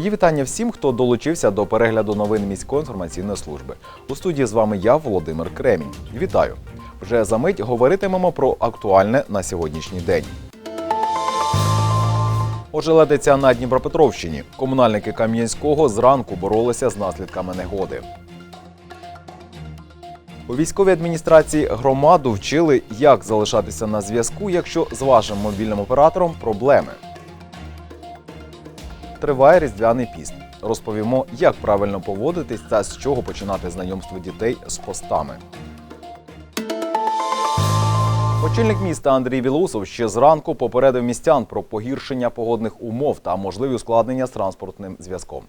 Мої вітання всім, хто долучився до перегляду новин міської інформаційної служби. У студії з вами я, Володимир Кремінь. Вітаю! Вже за мить говоритимемо про актуальне на сьогоднішній день. Ожеледиця на Дніпропетровщині. Комунальники Кам'янського зранку боролися з наслідками негоди. У військовій адміністрації громаду вчили, як залишатися на зв'язку, якщо з вашим мобільним оператором проблеми. Триває різдвяний піст. Розповімо, як правильно поводитись та з чого починати знайомство дітей з постами. Очільник міста Андрій Білоусов ще зранку попередив містян про погіршення погодних умов та можливі ускладнення з транспортним зв'язком.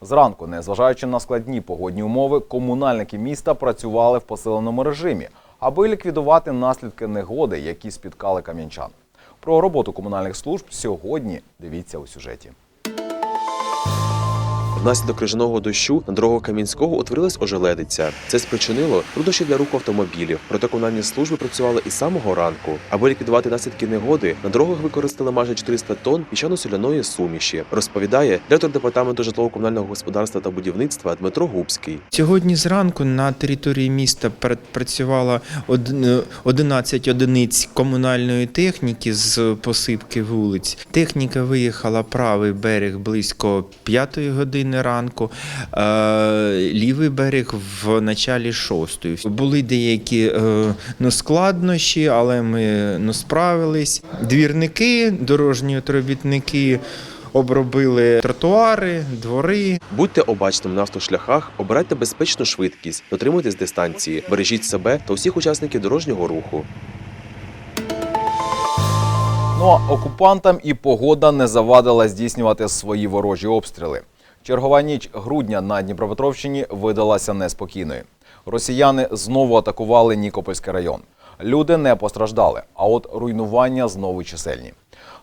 Зранку, незважаючи на складні погодні умови, комунальники міста працювали в посиленому режимі, аби ліквідувати наслідки негоди, які спіткали кам'янчан. Про роботу комунальних служб сьогодні дивіться у сюжеті. Внаслідок крижаного дощу на дорогах Кам'янського утворилась ожеледиця. Це спричинило труднощі для руху автомобілів. Проте комунальні служби працювали із самого ранку. Аби ліквідувати наслідки негоди, на дорогах використали майже 400 тонн піщано-соляної суміші. Розповідає директор департаменту житлово-комунального господарства та будівництва Дмитро Губський. Сьогодні зранку на території міста працювало 11 одиниць комунальної техніки з посипки вулиць. Техніка виїхала правий берег близько 5 години ранку, е, лівий берег в началі 6. Були деякі е, ну, складнощі, але ми ну, справились. Двірники, дорожні робітники обробили тротуари, двори. Будьте обачними на автошляхах, обирайте безпечну швидкість, дотримуйтесь дистанції, бережіть себе та усіх учасників дорожнього руху. Ну а окупантам і погода не завадила здійснювати свої ворожі обстріли. Чергова ніч грудня на Дніпропетровщині видалася неспокійною. Росіяни знову атакували Нікопольський район. Люди не постраждали, а от руйнування знову чисельні.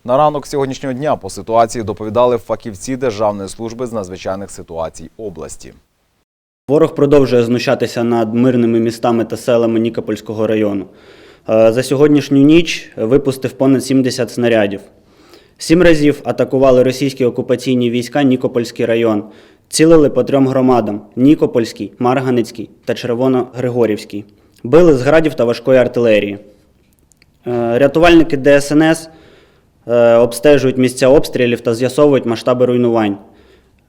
На ранок сьогоднішнього дня по ситуації доповідали фахівці Державної служби з надзвичайних ситуацій області. Ворог продовжує знущатися над мирними містами та селами Нікопольського району. Е, За сьогоднішню ніч випустив понад 70 снарядів. Сім разів атакували російські окупаційні війська Нікопольський район. Цілили по трьом громадам: Нікопольський, Марганецький та Червоно-Григорівський. Били з градів та важкої артилерії. Е, Рятувальники ДСНС е, обстежують місця обстрілів та з'ясовують масштаби руйнувань.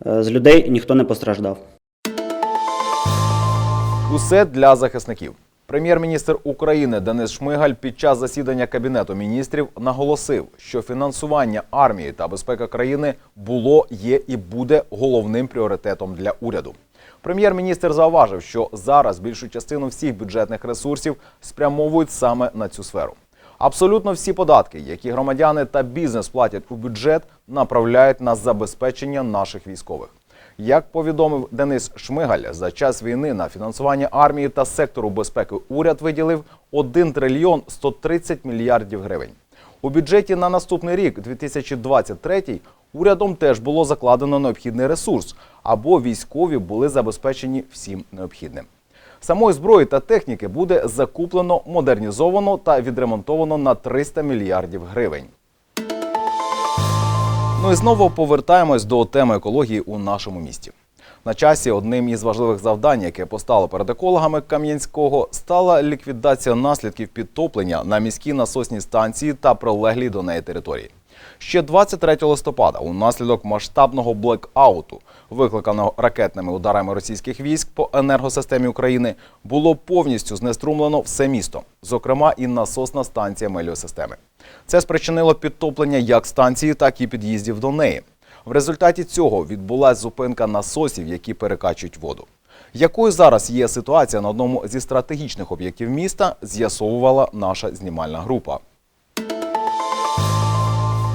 Е, З людей ніхто не постраждав. Усе для захисників. Прем'єр-міністр України Денис Шмигаль під час засідання Кабінету міністрів наголосив, що фінансування армії та безпека країни було, є і буде головним пріоритетом для уряду. Прем'єр-міністр зауважив, що зараз більшу частину всіх бюджетних ресурсів спрямовують саме на цю сферу. Абсолютно всі податки, які громадяни та бізнес платять у бюджет, направляють на забезпечення наших військових. Як повідомив Денис Шмигаль, за час війни на фінансування армії та сектору безпеки уряд виділив 1 трильйон 130 мільярдів гривень. У бюджеті на наступний рік, 2023, урядом теж було закладено необхідний ресурс, або військові були забезпечені всім необхідним. Самої зброї та техніки буде закуплено, модернізовано та відремонтовано на 300 мільярдів гривень. Ну і знову повертаємось до теми екології у нашому місті. На часі одним із важливих завдань, яке постало перед екологами Кам'янського, стала ліквідація наслідків підтоплення на міській насосній станції та прилеглій до неї території. Ще 23 листопада, унаслідок масштабного блекауту, викликаного ракетними ударами російських військ по енергосистемі України, було повністю знеструмлено все місто, зокрема і насосна станція меліосистеми. Це спричинило підтоплення як станції, так і під'їздів до неї. В результаті цього відбулася зупинка насосів, які перекачують воду. Якою зараз є ситуація на одному зі стратегічних об'єктів міста, з'ясовувала наша знімальна група.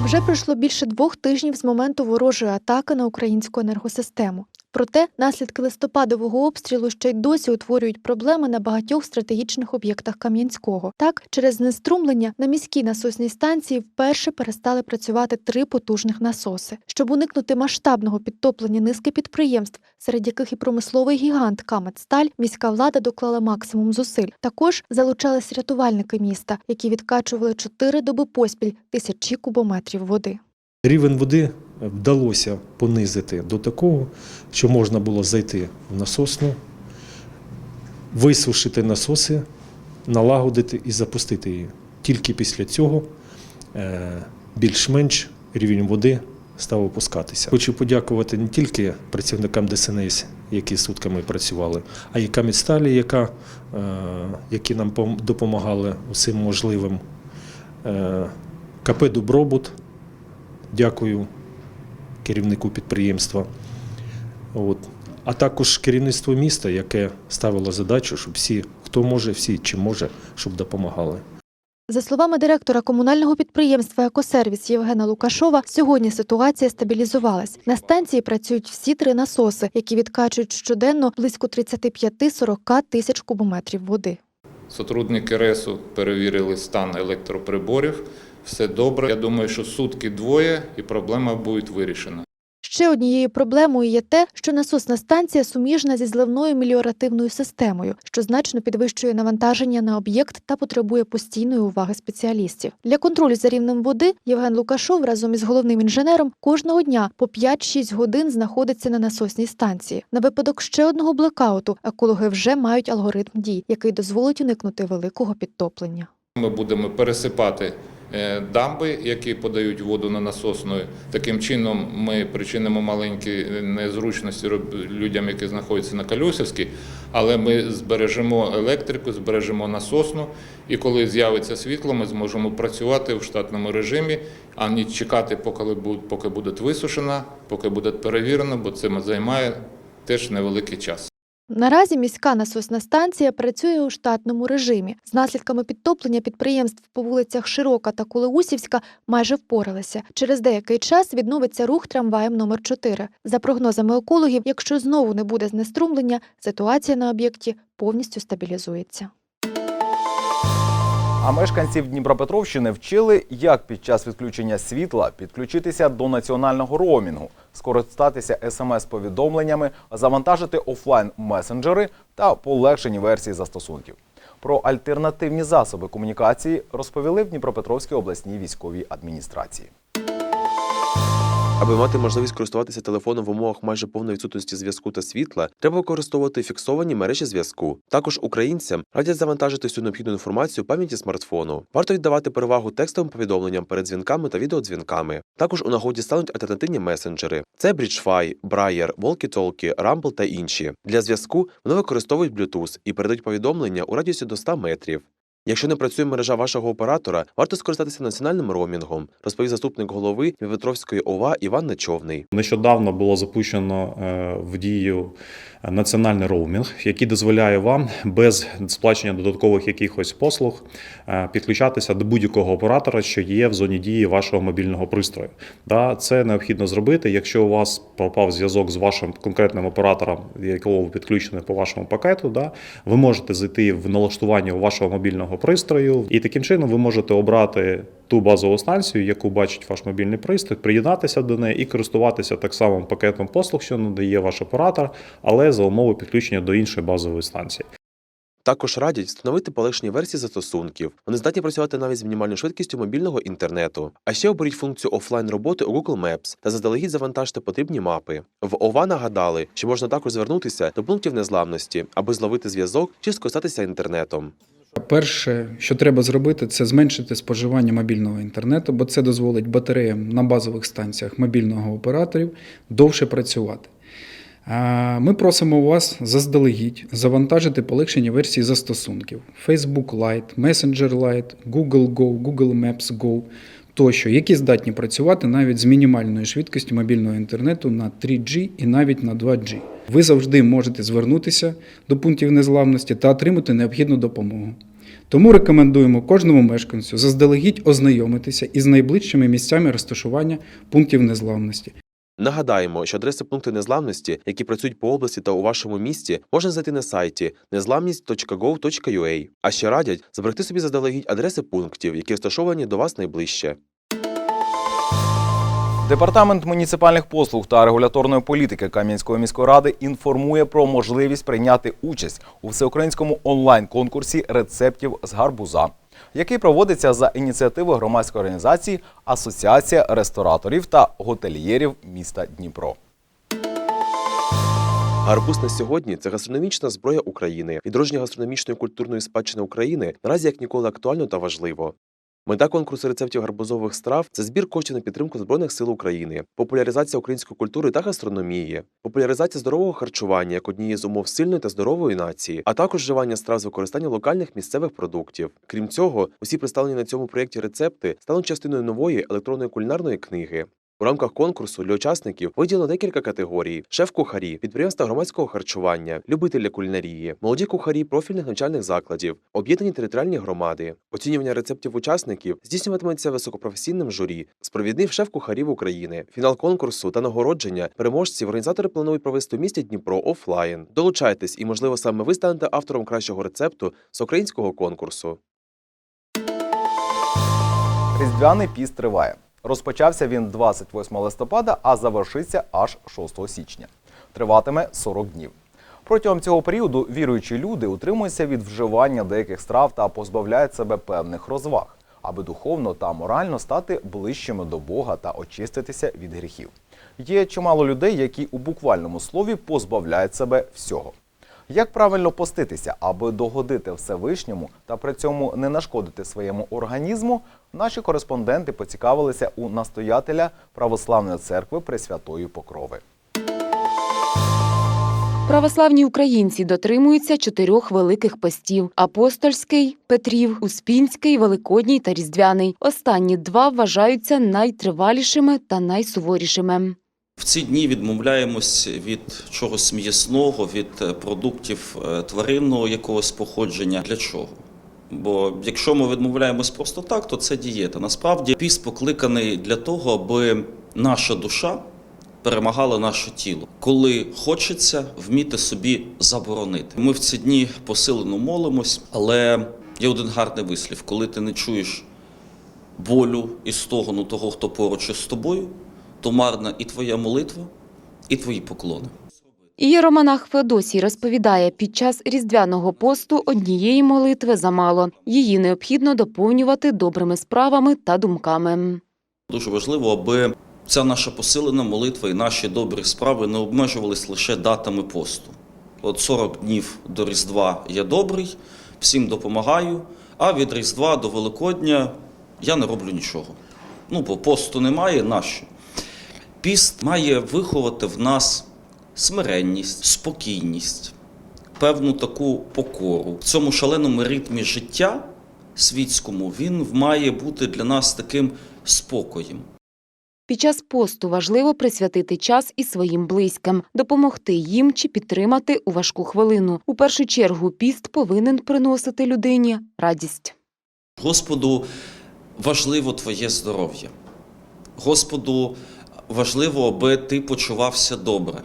Вже пройшло більше двох тижнів з моменту ворожої атаки на українську енергосистему. Проте наслідки листопадового обстрілу ще й досі утворюють проблеми на багатьох стратегічних об'єктах Кам'янського. Так, через знеструмлення на міській насосній станції вперше перестали працювати три потужних насоси. Щоб уникнути масштабного підтоплення низки підприємств, серед яких і промисловий гігант Каметсталь, міська влада доклала максимум зусиль. Також залучались рятувальники міста, які відкачували чотири доби поспіль тисячі кубометрів води. Рівень води вдалося понизити до такого, що можна було зайти в насосну, висушити насоси, налагодити і запустити її. Тільки після цього е, більш-менш рівень води став опускатися. Хочу подякувати не тільки працівникам ДСНС, які сутками працювали, а й Камідсталі, яка, е, які нам допомагали усім можливим. Е, КП Добробут, дякую керівнику підприємства. От. А також керівництво міста, яке ставило задачу, щоб всі, хто може, всі чи може, щоб допомагали. За словами директора комунального підприємства «Екосервіс» Євгена Лукашова, сьогодні ситуація стабілізувалась. На станції працюють всі три насоси, які відкачують щоденно близько 35-40 тисяч кубометрів води. Сотрудники РЕСу перевірили стан електроприборів. Все добре. Я думаю, що сутки двоє і проблема буде вирішена. Ще однією проблемою є те, що насосна станція суміжна зі зливною меліоративною системою, що значно підвищує навантаження на об'єкт та потребує постійної уваги спеціалістів. Для контролю за рівнем води Євген Лукашов разом із головним інженером кожного дня по 5-6 годин знаходиться на насосній станції. На випадок ще одного блекауту екологи вже мають алгоритм дій, який дозволить уникнути великого підтоплення. Ми будемо пересипати дамби, які подають воду на насосну. Таким чином ми причинимо маленькі е, незручності людям, які знаходяться на Кольосівській, але ми збережемо електрику, збережемо насосну, і коли з'явиться світло, ми зможемо працювати в штатному режимі, а не чекати, поки буде висушена, поки буде перевірено, бо це займає теж невеликий час. Наразі міська насосна станція працює у штатному режимі. З наслідками підтоплення підприємств по вулицях Широка та Кулеусівська майже впоралися. Через деякий час відновиться рух трамваєм номер 4 За прогнозами екологів, якщо знову не буде знеструмлення, ситуація на об'єкті повністю стабілізується. А мешканців Дніпропетровщини вчили, як під час відключення світла підключитися до національного роумінгу, скористатися смс-повідомленнями, завантажити офлайн месенджери та полегшені версії застосунків. Про альтернативні засоби комунікації розповіли в Дніпропетровській обласній військовій адміністрації. Аби мати можливість користуватися телефоном в умовах майже повної відсутності зв'язку та світла, треба використовувати фіксовані мережі зв'язку. Також українцям радять завантажити всю необхідну інформацію в пам'яті смартфону. Варто віддавати перевагу текстовим повідомленням перед дзвінками та відеодзвінками. Також у нагоді стануть альтернативні месенджери: це BridgeFi, Braille, Walkie-Talkie, Rumble та інші. Для зв'язку вони використовують Bluetooth і передають повідомлення у радіусі до 100 метрів. Якщо не працює мережа вашого оператора, варто скористатися національним роумінгом, розповів заступник голови Дніпропетровської ОВА Іван Нечовний. Нещодавно було запущено е, в дію національний роумінг, який дозволяє вам без сплачення додаткових якихось послуг е, підключатися до будь-якого оператора, що є в зоні дії вашого мобільного пристрою. Це необхідно зробити, якщо у вас пропав зв'язок з вашим конкретним оператором, якого ви підключені по вашому пакету. Ви можете зайти в налаштування вашого мобільного пристрою, і таким чином ви можете обрати ту базову станцію, яку бачить ваш мобільний пристрій, приєднатися до неї і користуватися так само пакетом послуг, що надає ваш оператор, але за умови підключення до іншої базової станції. Також радять встановити полегшені версії застосунків. Вони здатні працювати навіть з мінімальною швидкістю мобільного інтернету. А ще оберіть функцію офлайн роботи у Google Maps та заздалегідь завантажте потрібні мапи. В ОВА нагадали, що можна також звернутися до пунктів незламності, аби зловити зв'язок чи скористатися інтернетом. Перше, що треба зробити, це зменшити споживання мобільного інтернету, бо це дозволить батареям на базових станціях мобільного операторів довше працювати. Ми просимо вас заздалегідь завантажити полегшені версії застосунків: Facebook Lite, Messenger Lite, Google Go, Google Maps Go тощо, які здатні працювати навіть з мінімальною швидкістю мобільного інтернету на 3G і навіть на 2G. Ви завжди можете звернутися до пунктів незламності та отримати необхідну допомогу. Тому рекомендуємо кожному мешканцю заздалегідь ознайомитися із найближчими місцями розташування пунктів незламності. Нагадаємо, що адреси пункту незламності, які працюють по області та у вашому місті, можна знайти на сайті незламність.gov.ua. А ще радять зберегти собі заздалегідь адреси пунктів, які розташовані до вас найближче. Департамент муніципальних послуг та регуляторної політики Кам'янської міської ради інформує про можливість прийняти участь у всеукраїнському онлайн-конкурсі рецептів з гарбуза. який проводиться за ініціативи громадської організації Асоціація рестораторів та готельєрів міста Дніпро. Гарбуз на сьогодні це гастрономічна зброя України. Відродження гастрономічної культурної спадщини України наразі як ніколи актуально та важливо. Мета конкурсу рецептів гарбузових страв це збір коштів на підтримку Збройних сил України, популяризація української культури та гастрономії, популяризація здорового харчування як однієї з умов сильної та здорової нації, а також вживання страв з використанням локальних місцевих продуктів. Крім цього, усі представлені на цьому проєкті рецепти стануть частиною нової електронної кулінарної книги. У рамках конкурсу для учасників виділено декілька категорій: шеф-кухарі, підприємства громадського харчування, любителі кулінарії, молоді кухарі профільних навчальних закладів, об'єднані територіальні громади. Оцінювання рецептів учасників здійснюватиметься високопрофесійним журі з провідних шеф-кухарів України. Фінал конкурсу та нагородження переможців організатори планують провести у місті Дніпро офлайн. Долучайтесь, і можливо саме ви станете автором кращого рецепту з українського конкурсу. Різдвяний піст триває. Розпочався він 28 листопада, а завершиться аж 6 січня. Триватиме 40 днів. Протягом цього періоду віруючі люди утримуються від вживання деяких страв та позбавляють себе певних розваг, аби духовно та морально стати ближчими до Бога та очиститися від гріхів. Є чимало людей, які у буквальному слові позбавляють себе всього. Як правильно поститися, аби догодити Всевишньому та при цьому не нашкодити своєму організму, наші кореспонденти поцікавилися у настоятеля Православної церкви Пресвятої Покрови. Православні українці дотримуються чотирьох великих постів: апостольський, Петрів, Успінський, Великодній та Різдвяний. Останні два вважаються найтривалішими та найсуворішими. В ці дні відмовляємось від чогось м'ясного, від е, продуктів е, тваринного якогось походження. Для чого? Бо якщо ми відмовляємось просто так, то це дієта. Насправді піст покликаний для того, аби наша душа перемагала наше тіло. Коли хочеться вміти собі заборонити. Ми в ці дні посилено молимось, але є один гарний вислів: коли ти не чуєш болю і стогону того, хто поруч із тобою, то марна і твоя молитва, і твої поклони. Ієромонах Феодосій розповідає, під час різдвяного посту однієї молитви замало. Її необхідно доповнювати добрими справами та думками. Дуже важливо, аби ця наша посилена молитва і наші добрі справи не обмежувались лише датами посту. От 40 днів до Різдва я добрий, всім допомагаю, а від Різдва до Великодня я не роблю нічого. Ну, бо посту немає, нащо? Піст має виховати в нас смиренність, спокійність, певну таку покору. В цьому шаленому ритмі життя світському він має бути для нас таким спокоєм. Під час посту важливо присвятити час і своїм близьким, допомогти їм чи підтримати у важку хвилину. У першу чергу піст повинен приносити людині радість. Господу важливо твоє здоров'я. Господу важливо, аби ти почувався добре.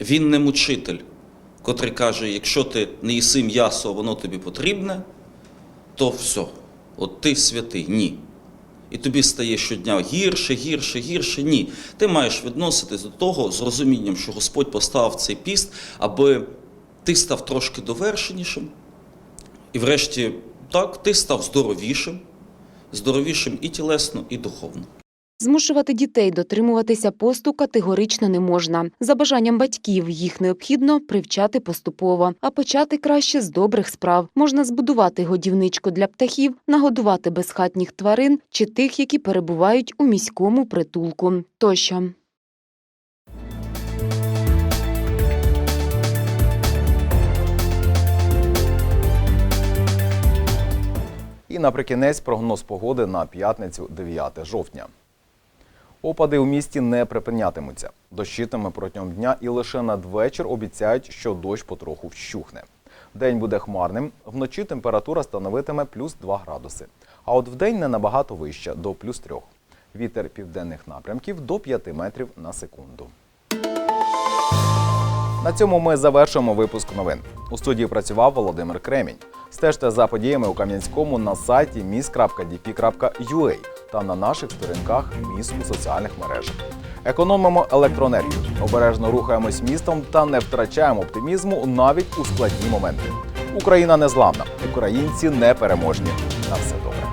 Він не мучитель, котрий каже: якщо ти не їси м'ясо, воно тобі потрібне, то все, от ти святий. Ні. І тобі стає щодня гірше, гірше, гірше. Ні. Ти маєш відноситись до того з розумінням, що Господь поставив цей піст, аби ти став трошки довершенішим. І врешті, так, ти став здоровішим, здоровішим і тілесно, і духовно. Змушувати дітей дотримуватися посту категорично не можна. За бажанням батьків їх необхідно привчати поступово, а почати краще з добрих справ. Можна збудувати годівничку для птахів, нагодувати безхатніх тварин чи тих, які перебувають у міському притулку. Тощо. І наприкінець прогноз погоди на п'ятницю 9 жовтня. Опади у місті не припинятимуться. Дощитиме протягом дня і лише надвечір обіцяють, що дощ потроху вщухне. День буде хмарним, вночі температура становитиме плюс 2 градуси. А от вдень не набагато вища до плюс 3. Вітер південних напрямків до 5 метрів на секунду. На цьому ми завершуємо випуск новин. У студії працював Володимир Кремінь. Стежте за подіями у Кам'янському на сайті mis.dp.ua та на наших сторінках міст у соціальних мережах. Економимо електроенергію, обережно рухаємось містом та не втрачаємо оптимізму навіть у складні моменти. Україна незламна, українці непереможні. На все добре.